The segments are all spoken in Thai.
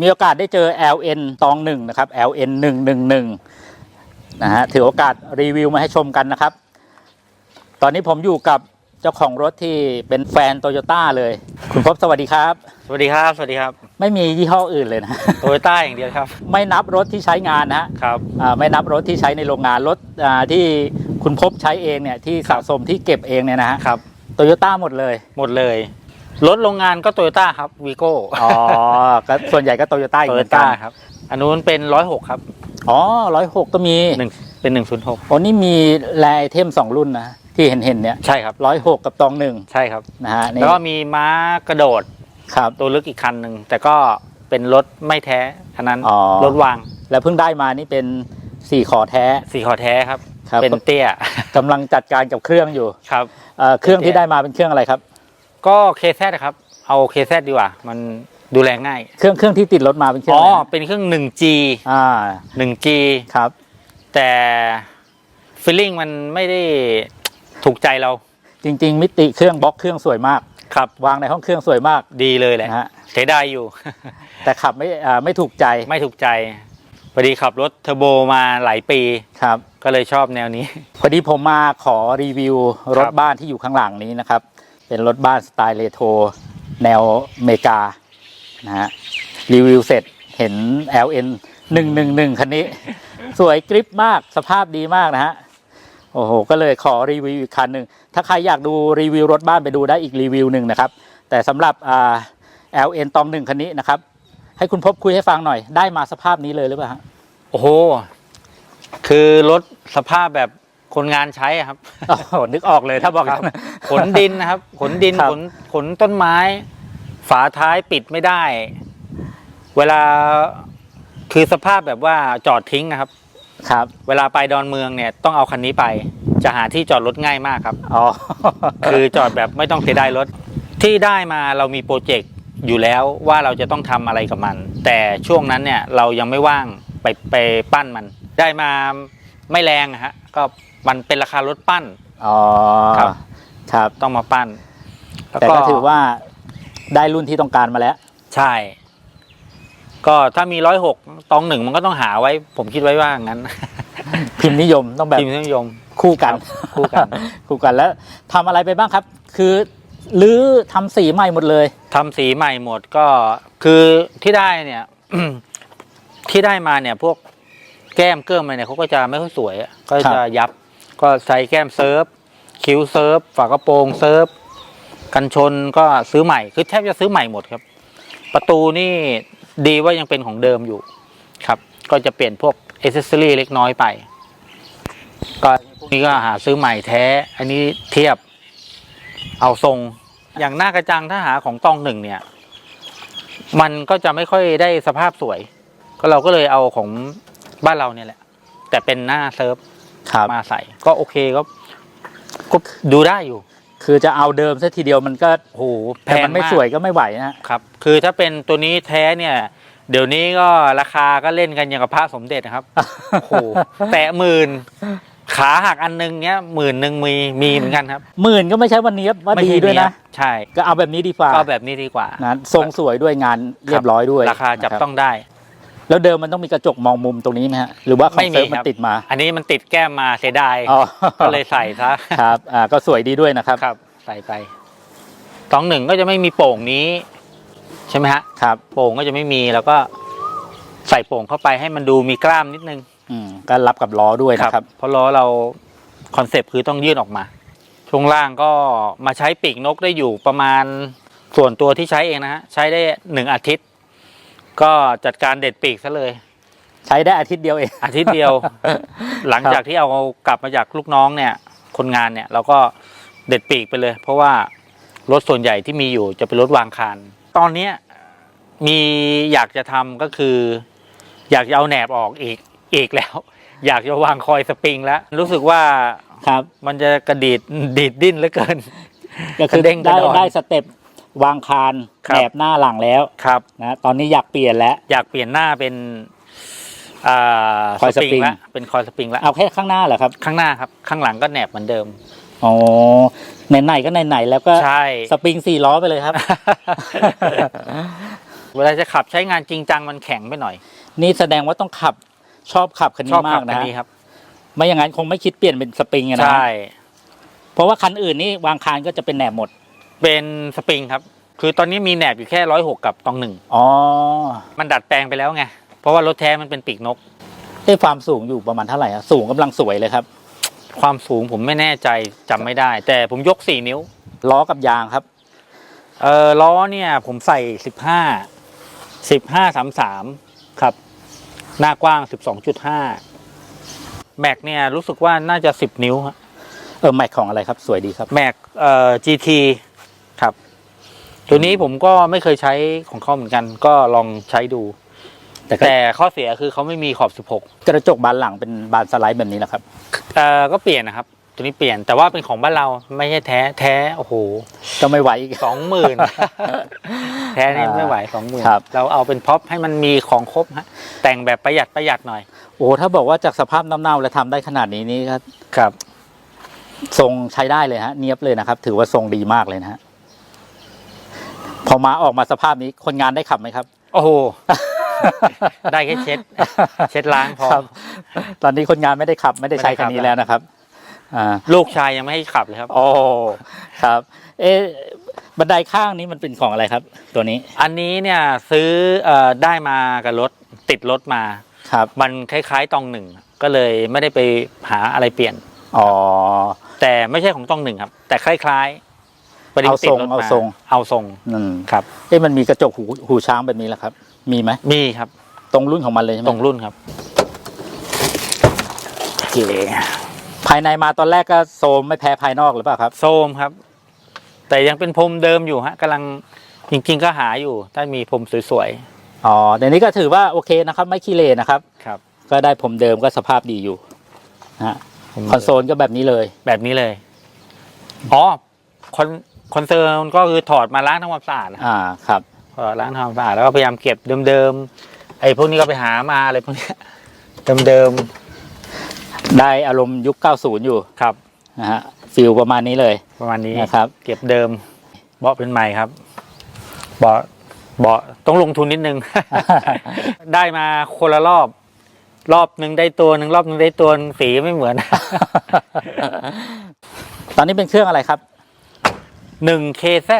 มีโอกาสได้เจอ LN ตองหนึ่งนะครับ LN หนึ่งหนึ่งหนึ่งนะฮะถือโอกาสรีวิวมาให้ชมกันนะครับ ตอนนี้ผมอยู่กับเจ้าของรถที่เป็นแฟนโตโยต้าเลย คุณพบสวัสดีครับ สวัสดีครับ สวัสดีครับ ไม่มียี่ห้ออื่นเลยนะ โตโยต้าอย่างเดียวครับ ไม่นับรถที่ใช้งานนะฮะครับอ่าไม่นับรถที่ใช้ในโรงงานรถอ่าที่คุณพบใช้เองเนี่ยที่สะสมที่เก็บเองเนี่ยนะฮะครับโตโยต้าหมดเลย หมดเลย รถโรงงานก็โตโยต้าครับวีโก้อ๋อก็ส่วนใหญ่ก็โตโยต้าอีโตกเหโยมือนกัต้านครับ อันนู้นเป็นร้อยหกครับอ๋อร้อยหกก็มีหนึ่งเป็นหนึ่งศูนย์หกโอ้นี่มีแรไอเทมสองรุ่นนะที่เห็นเห็นๆเนี่ยใช่ครับ ร้อยหกกับตองหนึ่งใช่ครับ นะฮะนี่แล้วก็มีม้ากระโดดครับ ตัวลึกอีกคันหนึ่ง แต่ก็เป็นรถไม่แท้อันนั้นอ๋อ รถวางแล้วเพิ่งได้มานี่เป็นสี่ขอแท้สี่ขอแท้ครับ ครับเป็นเตี้ย กำลังจัดการกับเครื่องอยู่ครับ เอ่อเครื่องที่ได้มาเป็นเครื่องอะไรครับ ก็เคแซครับ เอาเคแซดีกว่า มันดูแลง่าย เครื่องเครื่องที่ติดรถมาเป็นเครื่องอ๋อ อะไรนะเป็นเครื่อง 1G อ่า 1G ครับ แต่ฟีลลิ่งมันไม่ได้ถูกใจเราจริง ๆ มิติเครื่องบล็อกเครื่องสวยมาก ครับ วางในห้องเครื่องสวยมากดีเลยแหละนะฮะเสียดายอยู่ แต่ขับไม่อ่าไม่ถูกใจไม่ถูกใจพอดีขับรถเทอร์โบมาหลายปี ครับ ก็เลยชอบแนวนี้ พอดีผมมาขอรีวิวรถครับ บ้านที่อยู่ข้างหลังนี้นะครับ เป็นรถบ้านสไตล์เรโทรแนวอเมริกานะฮะรีวิวเสร็จเห็น LN 111 คันนี้ สวยกริปมากสภาพดีมากนะฮะ โอ้โห ก็เลยขอรีวิวอีกคันหนึ่ง ถ้าใครอยากดูรีวิวรถบ้านไปดูได้อีกรีวิวหนึ่งนะครับ แต่สำหรับอ่า LN ตองหนึ่งคันนี้นะครับ ให้คุณพบคุยให้ฟังหน่อย ได้มาสภาพนี้เลยหรือเปล่าฮะโอ้โห คือรถสภาพแบบ คนงานใช้อะครับ โอ้โหนึกออกเลยถ้าบอกครับขนดินนะครับ ขนดินครับ ขนขนต้นไม้ ฝาท้ายปิดไม่ได้ เวลาคือสภาพแบบว่าจอดทิ้งนะครับ ครับเวลาไปดอนเมืองเนี่ยต้องเอาคันนี้ไป จะหาที่จอดรถง่ายมากครับ อ๋อคือจอดแบบไม่ต้องเสียดายรถ ที่ได้มาเรามีโปรเจกต์อยู่แล้วว่าเราจะต้องทำอะไรกับมัน แต่ช่วงนั้นเนี่ยเรายังไม่ว่างไปไปปั้นมัน ได้มาไม่แรงอะฮะก็ มันเป็นราคารถปั้น อ๋อครับ ครับ ต้องมาปั้นล้วแต่ก็ถือว่าได้รุ่นที่ต้องการมาแล้ว ใช่ ก็ถ้ามีร้อยหกตองหนึ่งมันก็ต้องหาไว้ ผมคิดไว้ว่างั้น พิมพ์นิยมต้องแบบทีมนิยม คู่กันครับคู่กัน คู่กันแล้วทำอะไรไปบ้างครับ คือรื้อทำสีใหม่หมดเลยทำสีใหม่หมดก็คือที่ได้เนี่ยที่ได้มาเนี่ยพวกแก้มเกิ้มอะไรเนี่ยเขาก็จะไม่ค่อยสวยอะก็ครับจะยับ ก็ใส่แก้มเซิร์ฟคิ้วเซิร์ฟฝากระโปรงเซิร์ฟกันชนก็ซื้อใหม่คือแทบจะซื้อใหม่หมดครับ ประตูนี่ดีว่ายังเป็นของเดิมอยู่ครับ ก็จะเปลี่ยนพวกเอเซสซอรี่เล็กน้อยไป ก็พวกนี้ก็หาซื้อใหม่แท้ อันนี้เทียบเอาทรง อย่างหน้ากระจังถ้าหาของตองหนึ่งเนี่ย มันก็จะไม่ค่อยได้สภาพสวย ก็เราก็เลยเอาของบ้านเราเนี่ยแหละ แต่เป็นหน้าเซิร์ฟ ครับ มาใส่ ก็โอเคก็ก็ดูได้อยู่ คือจะเอาเดิมซะทีเดียวมันก็โอ้โหแพแต่งมันไม่ากสวยก็ไม่ไหวนะฮะครับ คือถ้าเป็นตัวนี้แท้เนี่ย เดี๋ยวนี้ก็ราคาก็เล่นกันอย่างกับพระสมเด็จนะครับโอ้โหแตะหมื่นขาหักอันนึงเนี้ยหมื่นหนึ่งมีมีเหมือนกันครับหมื่นก็ไม่ใช่วันนี้ว่าไม่ดีใช่ด้วยนะเยใช่ก็เอาแบบนี้ดีกว่าก็แบบนี้ดีกว่านะทรงสวยด้วยงานเรียบร้อยด้วยราคาจับนะต้องได้ แล้วเดิมมันต้องมีกระจกมองมุมตรงนี้ไหมฮะหรือว่าของไม่มีเซิร์ฟมัครันบติดมา อันนี้มันติดแก้มมาเสียดายอ๋อก็เลยใส่ซะครับอ่าก็สวยดีด้วยนะครับครับ ใส่ไปสองหนึ่งก็จะไม่มีโป่งนี้ ใช่ไหมฮะครับ โป่งก็จะไม่มีแล้วก็ใส่โป่งเข้าไปให้มันดูมีกล้ามนิดนึง อืมก็รับกับล้อด้วยนะครับ เพราะล้อเราคอนเซปต์คือต้องยื่นออกมา ช่วงล่างก็มาใช้ปีกนกได้อยู่ประมาณส่วนตัวที่ใช้เองนะฮะใช้ได้หนึ่งอาทิตย์ ก็จัดการเด็ดปีกซะเลย ใช้ได้อาทิตย์เดียวเอง อาทิตย์เดียว หลังจากที่เอากลับมาจากลูกน้องเนี่ย คนงานเนี่ยเราก็เด็ดปีกไปเลย เพราะว่ารถส่วนใหญ่ที่มีอยู่จะเป็นรถวางคาน ตอนเนี้ยมีอยากจะทำก็คือ อยากจะเอาแหนบออกอีกอีกแล้ว อยากจะวางคอยสปริงแล้ว รู้สึกว่าครับ มันจะกระดีดดีดดิ้นเหลือเกินก็คือกระเด้งกระได้ดอนได้สเต็ป วางคานครับ แหนบหน้าหลังแล้วครับ นะตอนนี้อยากเปลี่ยนแล้ว อยากเปลี่ยนหน้าเป็นอ่าคอยสปริง ละเป็นคอยสปริงละเอาแค่ข้างหน้าเหรอครับข้างหน้าครับ ข้างหลังก็แหนบเหมือนเดิม อ๋อไหนๆก็ไหนๆแล้วก็ใช่ สปริงสี่ล้อไปเลยครับ เวลาจะขับใช้งานจริงจังมันแข็งไปหน่อย นี่แสดงว่าต้องขับชอบขับคันชนี้อบมาขักบนะคันฮะนี้ครับ ไม่อย่างนั้นคงไม่คิดเปลี่ยนเป็นสปริงอะนะใช่ เพราะว่าคันอื่นนี่วางคานก็จะเป็นแหนบหมด เป็นสปริงครับ คือตอนนี้มีแหนบอยู่แค่ร้อยหกกับตองหนึ่งอ๋อ มันดัดแปลงไปแล้วไง เพราะว่ารถแท้มันเป็นปีกนกเอ้ความสูงอยู่ประมาณเท่าไหร่อะสูงกำลังสวยเลยครับ ความสูงผมไม่แน่ใจจำไม่ได้ แต่ผมยกสี่นิ้ว ล้อกับยางครับ เออล้อเนี่ยผมใส่สิบห้าสิบห้าสามสามครับ หน้ากว้างสิบสองจุดห้าแม็กเนี่ยรู้สึกว่าน่าจะสิบนิ้วฮะ เออแม็กของอะไรครับ สวยดีครับ แม็กเอ่อ GT ครับ ตัวนี้ผมก็ไม่เคยใช้ของเขาเหมือนกัน ก็ลองใช้ดู แต่ก็แต่ข้อเสียคือเขาไม่มีขอบสิบหกกระจกบานหลังเป็นบานสไลด์แบบนี้แหละครับเอ่อก็เปลี่ยนนะครับ ตัวนี้เปลี่ยนแต่ว่าเป็นของบ้านเราไม่ใช่แท้แท้โอ้โหก็ไม่ไหวอีก สองหมื่นแท้นี่อ่าไม่ไหวสองหมื่นครับ เราเอาเป็นพ็อปให้มันมีของครบฮะแต่งแบบประหยัดประหยัดหน่อยโอ้ถ้าบอกว่าจากสภาพน้ำเน่าแล้วทำได้ขนาดนี้นี่ก็ครับ ทรงใช้ได้เลยฮะเนียบเลยนะครับ ถือว่าทรงดีมากเลยนะฮะ พอมาออกมาสภาพนี้คนงานได้ขับไหมครับ โอ้โห ได้แค่เช็ด เช็ดล้างพอครับ ตอนนี้คนงานไม่ได้ขับ ไม่ได้ใช้ไม่ได้ขัคับนนี้แล้วนะครับอ่าลูกชายยังไม่ให้ขับเลยครับ โอ้ครับ เอ๊ะบันไดข้างนี้มันเป็นของอะไรครับ ตัวนี้ อันนี้เนี่ยซื้อเอ่อได้มากับรถติดรถมาครับ มันคล้ายๆตองหนึ่งก็เลยไม่ได้ไปหาอะไรเปลี่ยน อ๋อ แต่ไม่ใช่ของตองหนึ่งครับ แต่คล้ายๆ ประดิษฐ์ติดรถเอามาทรง เอาทรงอืมครับ เอ๊ะมันมีกระจกหูหูช้างแบบนี้แหละครับ มีไหมมีครับตรงรุ่นของมันเลยใช่ไหมตรงรุ่นครับ โอเคภายในมาตอนแรกก็โซมไม่แพ้ภายนอกหรือเปล่าครับ โซมครับ แต่ยังเป็นพรมเดิมอยู่ฮะกำลังจริง ๆ ก็หาอยู่ ถ้ามีพรมสวยอ๋อเดี๋ยวนี้ก็ถือว่าโอเคนะครับ ไม่ขี้เลนนะครับ ๆครับก็ได้ผมเดิมก็สภาพดีอยู่นะฮะผมคอนโซลก็แบบนี้เลย แบบนี้เลย อ๋อคอน คอนเซิร์นก็คือถอดมาล้างทำความสะอาดนะอ่าครับถอดล้างทำความสะอาดแล้วก็พยายามเก็บเดิมๆไอ้พวกนี้ก็ไปหามาอะไรพวกเนี้ยเดิมได้อารมณ์ยุค 90 อยู่ๆครับนะฮะฟิลประมาณนี้เลยประมาณนี้นะครับ เก็บเดิมเบาะเป็นใหม่ครับเบาะเบาะต้องลงทุนนิดนึง ได้มาคนละรอบ รอบหนึ่งได้ตัวหนึ่งรอบหนึ่งได้ตัวหนึ่งสีไม่เหมือน ตอนนี้เป็นเครื่องอะไรครับ หนึ่งเคแซ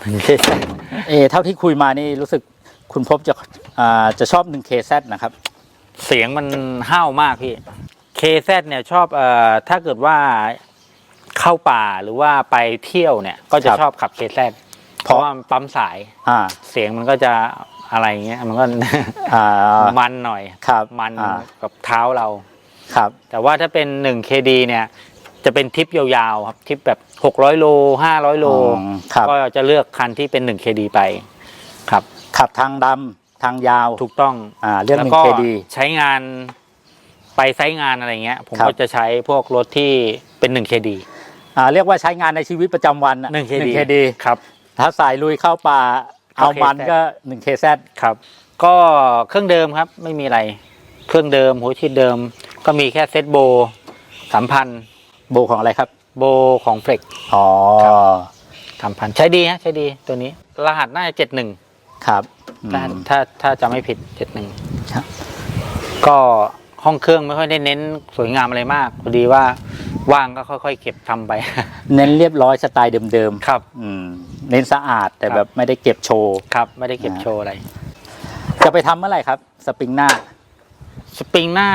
หนึ่งเคแซเออเท่าที่คุยมานี่รู้สึกคุณพบจะอ่าจะชอบ 1KZ นะครับ เสียงมันห้าวมากพี่เคแซเนี่ยชอบเอ่อถ้าเกิดว่าเข้าป่าหรือว่าไปเที่ยวเนี่ย ก็จะครับชอบขับเคแซเพราะว่ามันปั๊มสายอ่าเสียงมันก็จะอะไรเงี้ยมันก็ อ่า มันหน่อยครับมันอ่า กับเท้าเรา ครับ แต่ว่าถ้าเป็น 1 KD เนี่ย จะเป็นทริปยาวๆครับทริปแบบ600โล500โลอืมครับ ก็จะเลือกคันที่เป็น1 KD ไป ครับ ขับทางดำทางยาว ถูกต้องอ่าเรื่องแล้วก็ 1KD ใช้งานไปไซต์งานอะไรเงี้ย ผมครับ ก็จะใช้พวกรถที่เป็น1 KD อ่าเรียกว่าใช้งานในชีวิตประจำวันอะ 1 KD 1KD ครับ ถ้าสายลุยเข้าป่าเอามัน KZ ก็ 1KZ ครับ ก็เครื่องเดิมครับไม่มีอะไร เครื่องเดิมหัวฉีดเดิม ก็มีแค่เซตโบสามพัน โบของอะไรครับ โบของเฟล็กอ๋อครับสามพันใช้ดีฮะใช้ดีตัวนี้ รหัสน่าจะเจ็ดหนึ่งครับอืมถ้าถ้าถ้าจะไม่ผิดเจ็ดหนึ่งครับก็ห้องเครื่องไม่ค่อยได้เน้น สวยงามอะไรมากพอดีว่าว่างก็ค่อยๆ เก็บทำไป เน้นเรียบร้อยสไตล์เดิมครับๆอืมเน้นสะอาดแต่ครับแบบไม่ได้เก็บโชว์ครับ ไม่ได้เก็บอ่าโชว์อะไร จะไปทำเมื่อไหร่ครับ สปริงหน้า สปริงหน้า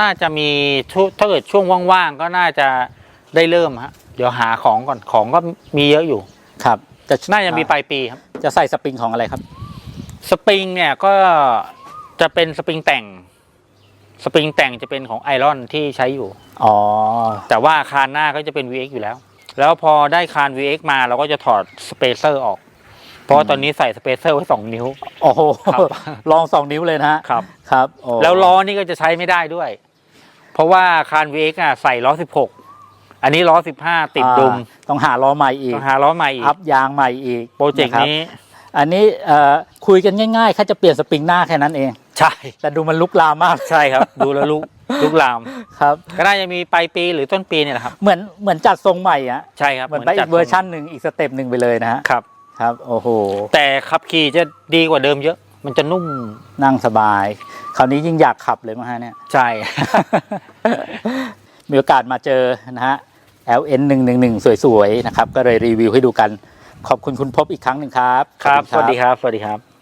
น่าจะมีทุถ้าเกิดช่วงว่างๆก็น่าจะได้เริ่มฮะเดี๋ยวหาของก่อนของก็มีเยอะอยู่ครับจะน่าจะมีปลายปีครับ จะใส่สปริงของอะไรครับ สปริงเนี่ยก็จะเป็นสปริงแต่ง สปริงแต่งจะเป็นของไอรอนที่ใช้อยู่อ๋อแต่ว่าคานหน้าก็จะเป็น VX อยู่แล้ว แล้วพอได้คาน VX มาเราก็จะถอดสเปเซอร์ออก เพราะว่าตอนนี้ใส่สเปเซอร์ไว้สองนิ้ว โอ้โหครับ ลองสองนิ้วเลยนะฮะครับ ครับโอ้แล้วล้อนี่ก็จะใช้ไม่ได้ด้วย เพราะว่าคาน VX อะใส่ล้อ16อันนี้ล้อ15ติดดุมอ่าต้องหาล้อใหม่อีกต้องหาล้อใหม่อีกอัพยางใหม่อีกโปรเจกต์ะคบนี้อันนี้เอ่อคุยกันง่ายๆแค่จะเปลี่ยนสปริงหน้าแค่นั้นเอง ใช่แต่ดูมันลุกลามมากใช่ครับ ดูแล้วลุกลุกลาม ครับ ก็น่าจะมีปลายปีหรือต้นปีเนี่ยแหละครับ เหมือนเหมือนจัดทรงใหม่อะใช่ครับเหมือนไปจัอีดกเวอร์ชันหนึ่งอีกสเต็ปหนึ่งไปเลยนะฮะ ครับ ครับ โอ้โห แต่ขับขี่จะดีกว่าเดิมเยอะ มันจะนุ่มนั่งสบาย คราวนี้ยิ่งอยากขับเลยมั้งฮะเนี่ย ใช่ มีโอกาสมาเจอนะฮะ LN 1 1 1สวยๆ นะครับ ก็เลยรีวิวให้ดูกัน ขอบคุณคุณพบอีกครั้งหนึ่งครับ ครับสขอวัสณดีครับ สวัสดีครับ